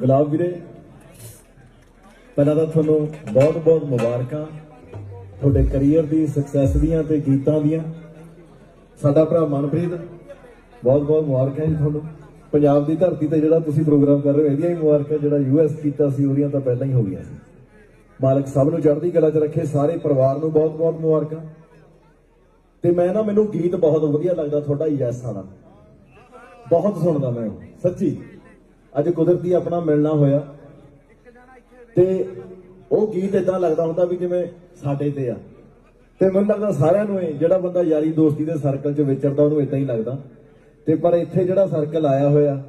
ਗੁਲਾਬ ਵੀਰੇ ਪਹਿਲਾਂ ਤਾਂ ਤੁਹਾਨੂੰ ਬਹੁਤ ਬਹੁਤ ਮੁਬਾਰਕਾਂ ਤੁਹਾਡੇ ਕੈਰੀਅਰ ਦੀ ਸਕਸੈਸ ਦੀਆਂ ਤੇ ਗੀਤਾਂ ਦੀਆਂ। ਸਾਡਾ ਭਰਾ ਮਨਪ੍ਰੀਤ ਬਹੁਤ ਬਹੁਤ ਮੁਬਾਰਕਾਂ ਜੀ ਤੁਹਾਨੂੰ। ਪੰਜਾਬ ਦੀ ਧਰਤੀ ਤੇ ਜਿਹੜਾ ਤੁਸੀਂ ਪ੍ਰੋਗਰਾਮ ਕਰ ਰਹੇ ਹੋ ਇਹਦੀਆਂ ਹੀ ਮੁਬਾਰਕਾਂ ਜਿਹੜਾ ਯੂਐਸ ਕੀਤਾ ਸੀ ਉਹਦੀਆਂ ਤਾਂ ਪਹਿਲਾਂ ਹੀ ਹੋ ਗਈਆਂ ਸੀ। ਮਾਲਕ ਸਭ ਨੂੰ ਚੜ੍ਹਦੀ ਕਲਾ 'ਚ ਰੱਖੇ ਸਾਰੇ ਪਰਿਵਾਰ ਨੂੰ ਬਹੁਤ ਬਹੁਤ ਮੁਬਾਰਕਾਂ। ਤੇ ਮੈਂ ਨਾ ਮੈਨੂੰ ਗੀਤ ਬਹੁਤ ਵਧੀਆ ਲੱਗਦਾ ਤੁਹਾਡਾ ਯੈਸ ਵਾਲਾ। ਬਹੁਤ ਸੁਣਦਾ ਮੈਂ ਉਹ, ਸੱਚੀ। ਅੱਜ ਕੁਦਰਤੀ ਆਪਣਾ ਮਿਲਣਾ ਹੋਇਆ। ਤੇ ਉਹ ਗੀਤ ਇਦਾਂ ਲੱਗਦਾ ਹੁੰਦਾ ਵੀ ਜਿਵੇਂ ਸਾਡੇ ਤੇ ਆ। ਤੇ ਮੈਨੂੰ ਲੱਗਦਾ ਸਾਰਿਆਂ ਨੂੰ ਇਹ, ਜਿਹੜਾ ਬੰਦਾ ਯਾਰੀ ਦੋਸਤੀ ਦੇ ਸਰਕਲ 'ਚ ਵਿਚਰਦਾ, ਉਹਨੂੰ ਇਦਾਂ ਹੀ ਲੱਗਦਾ। ਤੇ ਪਰ ਇੱਥੇ ਜਿਹੜਾ ਸਰਕਲ ਆਇਆ ਹੋਇਆ,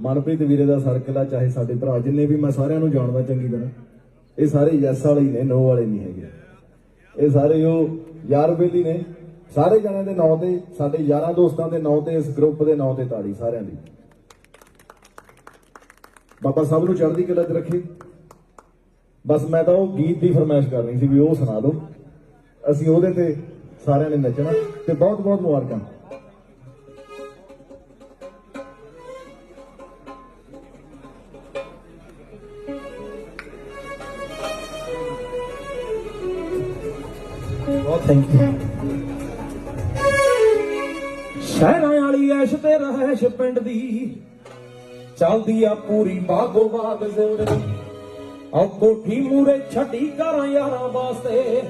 ਮਨਪ੍ਰੀਤ ਵੀਰੇ ਦਾ ਸਰਕਲ ਆ, ਚਾਹੇ ਸਾਡੇ ਭਰਾ ਜਿੰਨੇ ਵੀ, ਮੈਂ ਸਾਰਿਆਂ ਨੂੰ ਜਾਣਦਾ ਚੰਗੀ ਤਰ੍ਹਾਂ। ਇਹ ਸਾਰੇ ਯੈਸ ਵਾਲੇ ਨੇ ਨੋ ਵਾਲੇ ਨਹੀਂ ਹੈਗੇ। ਇਹ ਸਾਰੇ ਉਹ ਯਾਰ ਬੇਲੀ ਨੇ। ਸਾਰੇ ਜਣਿਆਂ ਦੇ ਨਾਂ ਤੇ, ਸਾਡੇ ਯਾਰਾਂ ਦੋਸਤਾਂ ਦੇ ਨਾਂ ਤੇ, ਇਸ ਗਰੁੱਪ ਦੇ ਨਾਂ ਤੇ ਤਾੜੀ ਸਾਰਿਆਂ ਦੀ। ਬਾਬਾ ਸਭ ਨੂੰ ਚੜ੍ਹਦੀ ਕਲਾ 'ਚ ਰੱਖੇ। ਬਸ ਮੈਂ ਤਾਂ ਉਹ ਗੀਤ ਦੀ ਫਰਮਾਇਸ਼ ਕਰਨੀ ਸੀ ਵੀ ਉਹ ਸੁਣਾ ਦਿਓ। ਅਸੀਂ ਉਹਦੇ ਤੇ ਸਾਰਿਆਂ ਨੇ ਨੱਚਣਾ ਤੇ ਬਹੁਤ ਬਹੁਤ ਮੁਬਾਰਕਾਂ। ਬਹੁਤ ਥੈਂਕ ਯੂ ਸ਼ਹਿਰਾਂ ਵਾਲੀ ਐਸ਼ ਤੇ ਰਹਿਸ਼ ਪਿੰਡ ਦੀ। ਚੱਲਦੀ ਆ ਪੂਰੀ ਬਾਗੋ ਬਾਗ ਜ਼ਿੰਦਗੀ ਔ ਕੋਠੀ ਮੂਰੇ ਛੱਡੀ ਘਰਾਂ ਯਾਰਾਂ ਵਾਸਤੇ।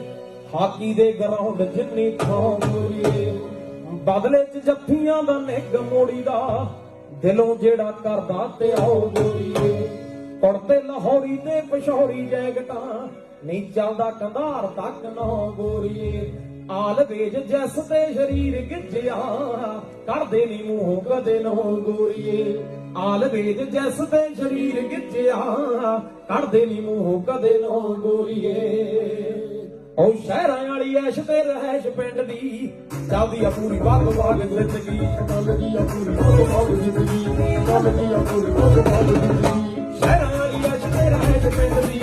ਹਾਕੀ ਦੇ ਗਰਾਊਂਡ ਜਿੰਨੀ ਥਾਂ ਮੂਰੀਏ ਬਦਲੇ ਚ ਜੱਫੀਆਂ ਦਾ ਨਿੱਘ ਮੋੜੀ ਦਾ। ਦਿਲੋਂ ਜਿਹੜਾ ਕਰਦਾ ਤੇ ਆਓ ਗੋਰੀਏ ਕੁੜਤੇ ਲਾਹੌਰੀ ਤੇ ਪਸ਼ੌਰੀ ਜੈਕਟਾਂ। ਨਹੀਂ ਚੱਲਦਾ ਕੰਧਾਰ ਤੱਕ ਨਾ ਗੋਰੀਏ। ਆਲ ਵੇਜ ਜੈਸ ਤੇ ਸ਼ਰੀਰ ਗਿੱਜਿਆ ਕਰਦੇ ਨੀ ਮੂੰਹ ਕਦੇ ਨਾ ਗੋਰੀਏ। ਆਲ ਵੇਜ ਤੇ ਸ਼ਰੀਰ ਗਿੱਜਿਆ ਕਰਦੇ ਨੀ ਮੂੰਹ, ਕਦੇ ਨਾ ਗੋਰੀਏ। ਉਹ ਸ਼ਹਿਰਾਂ ਵਾਲੀ ਐਸ਼ ਤੇ ਰਹਿਸ਼ ਪਿੰਡ ਦੀ, ਚੱਲਦੀ ਆ ਪੂਰੀ ਬਾਗ ਬਾਗ ਜ਼ਿੰਦਗੀ, ਚੱਲਦੀ ਆ ਪੂਰੀ ਬਾਗ ਬਾਗ ਜ਼ਿੰਦਗੀ, ਚੱਲਦੀ ਆ ਪੂਰੀ ਬਾਗ ਬਾਗ ਜ਼ਿੰਦਗੀ। ਸ਼ਹਿਰਾਂ ਵਾਲੀ ਐਸ਼ ਤੇ ਰਹਿਸ਼ ਪਿੰਡ ਦੀ,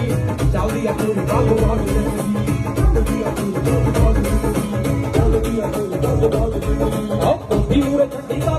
ਚੱਲਦੀ ਆ ਪੂਰੀ ਬਾਗ ਬਾਗ ਜ਼ਿੰਦਗੀ, ਚੱਲਦੀ ਆ ਪੂਰੀ ਬਾਗ ਬਾਗ ਜ਼ਿੰਦਗੀ, ਚੱਲਦੀ ਆ ਪੂਰੀ ਬਾਗ ਬਾਗ ਜ਼ਿੰਦਗੀ। ਆਹ ਕੋਠੀ ਮੂਰੇ ਛੱਡੀ ਤਾਰਾ